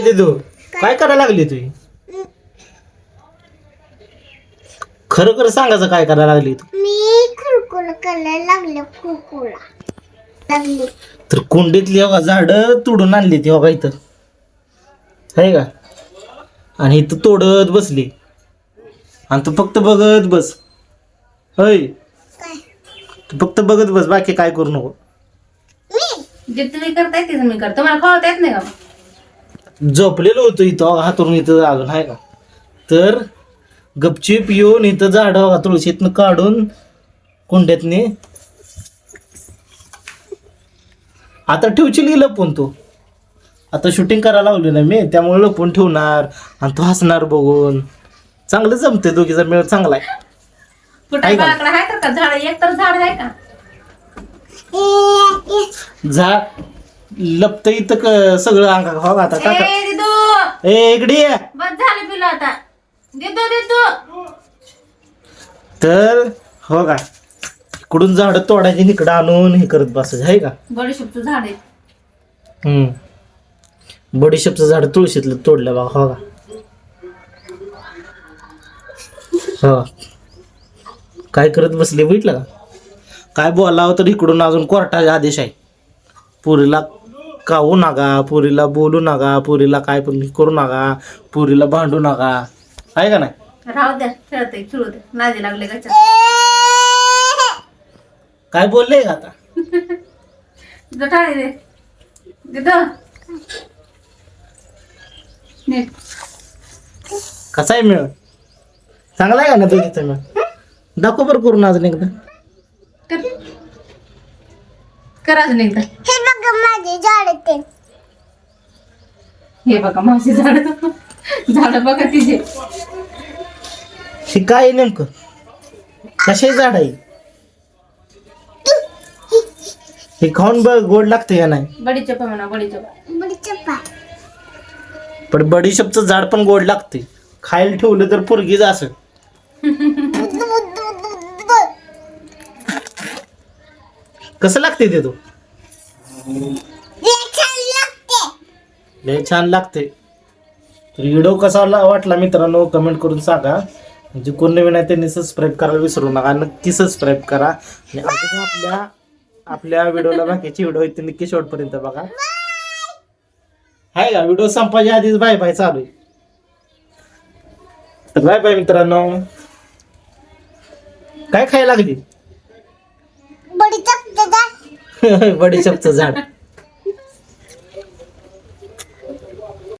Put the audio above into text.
दिदू काय करायला लागली तुझी खरं खरं सांगायचं काय करायला लागली तू? मी खुरकुर करायला लागले खुरकुरा. लागले. तर कुंडीतली हो झाड तोडून आणली ती हो इथं. आहे का? आणि इथं तोडत बसली. आणि तू फक्त बघत बस. होय? काय? तू फक्त बघत बस बाकी काय करू नको. मी? जे तुम्ही करताय तेच मी करतो. मला कळत येत नाही का? झोपलेलो होतो इथं हातरून इथं अजून आहे का? तर गपचीप येऊन इथं झाड बघा तुळशीतनं काढून कुंड्यातनी. आता ठेवशील की लपून तू? आता शूटिंग करायला लावली ना मी त्यामुळे लपून ठेवणार आणि तू हसणार बघून. चांगलं जमते दोघीचा मेळ चांगला आहे. कुठे का? बाकडा आहे तर का? झाड एक तर झाड आहे का? ए, ए, झाड लपत इथं क- सगळं अंगा हो आता टाका. ए दिदू! ए इकडे ये. बस झालं पिलो आता. दिदू दिदू! तर हो का? इकडून झाड तोडायची इकडं आणून हे करत बसायचं आहे का? बडीशेपचं झाड आहे. हम्म. बडीशेपचं झाड तुळशीतलं तोडलं बघा हो का? हो. काय करत बसले बघितलं का? काय बोलावं तर इकडून अजून कोर्टाचे आदेश आहे. पुरीला कावू नका पुरीला बोलू नका पुरीला काय पण करू नका पुरीला भांडू नका. आहे का नाही? राहू द्या खेळते खेळू दे नादी लागले का काय बोलले का आता? दे नीट. कसा आहे मिळ? चांगला आहे का ना दोघीचा मिळ? दाखव बरं करून अजून एकदा. कर. कर अजून एकदा. माझे झाड ते. हे बघा माझे झाड झाड बघा तिचे हे काय आहे नेमकं? कसे झाड आहे? हे खाऊन बघ गोड लागते का नाही? बडीचप म्हणा बडीचप बडी चप्पा पण बडीशपचं झाड पण गोड लागते खायला ठेवलं तर पोरगीच असं. कसं लागते ते तू? लय छान लागते तर व्हिडिओ कसा ला- वाटला मित्रांनो कमेंट करून सांगा. म्हणजे कोण नवीन आहे त्यांनी सबस्क्राईब करायला विसरू नका. नक्की सबस्क्राईब करा. आणि अजून आपल्या आपल्या व्हिडिओला बाकीचे व्हिडिओ आहेत ते नक्की शेवटपर्यंत बघा. आहे का? व्हिडिओ संपायच्या आधीच बाय बाय चालू आहे. तर बाय बाय मित्रांनो. काय खायला लागली? बडीशेपचं झाड.